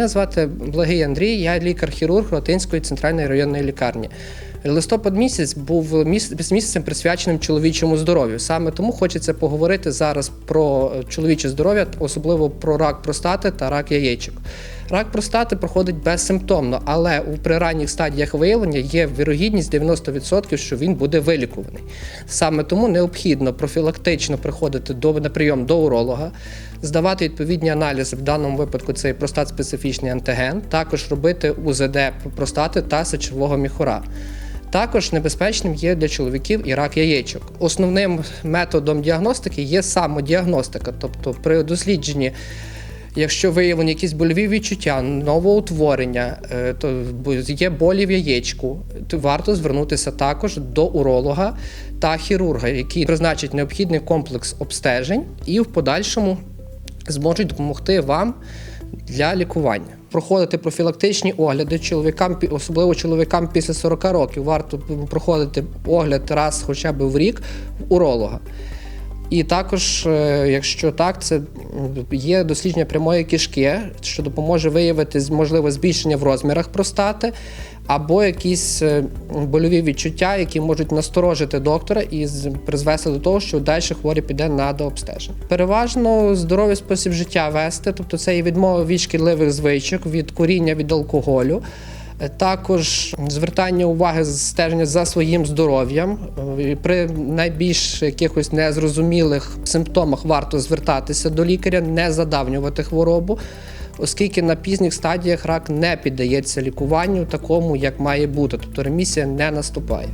Мене звати Благий Андрій, я лікар-хірург Ротинської центральної районної лікарні. Листопад місяць був місяцем присвяченим чоловічому здоров'ю. Саме тому хочеться поговорити зараз про чоловіче здоров'я, особливо про рак простати та рак яєчок. Рак простати проходить безсимптомно, але у при ранніх стадіях виявлення є вірогідність 90%, що він буде вилікуваний. Саме тому необхідно профілактично приходити до на прийом до уролога, здавати відповідні аналізи. В даному випадку це простат-специфічний антиген, також робити УЗД простати та сечового міхура. Також небезпечним є для чоловіків і рак яєчок. Основним методом діагностики є самодіагностика, тобто при дослідженні. Якщо виявлені якісь больові відчуття, новоутворення, е, то є болі в яєчку, то варто звернутися також до уролога та хірурга, який призначить необхідний комплекс обстежень і в подальшому зможуть допомогти вам для лікування. Проходити профілактичні огляди чоловікам, особливо чоловікам після 40 років, варто проходити огляд раз хоча б в рік в уролога. І також, е, якщо так, це є дослідження прямої кишки, що допоможе виявити можливе збільшення в розмірах простати, або якісь е, больові відчуття, які можуть насторожити доктора і призвести до того, що далі хворий піде на дообстеження. Переважно здоровий спосіб життя вести, тобто це і відмова від шкідливих звичок, від куріння, від алкоголю. Також звертання уваги стеження за своїм здоров'ям. Е, При найбільш якихось незрозумілих симптомах варто звертатися до лікаря, не задавнювати хворобу, оскільки на пізніх стадіях рак не піддається лікуванню такому, як має бути, тобто ремісія не наступає.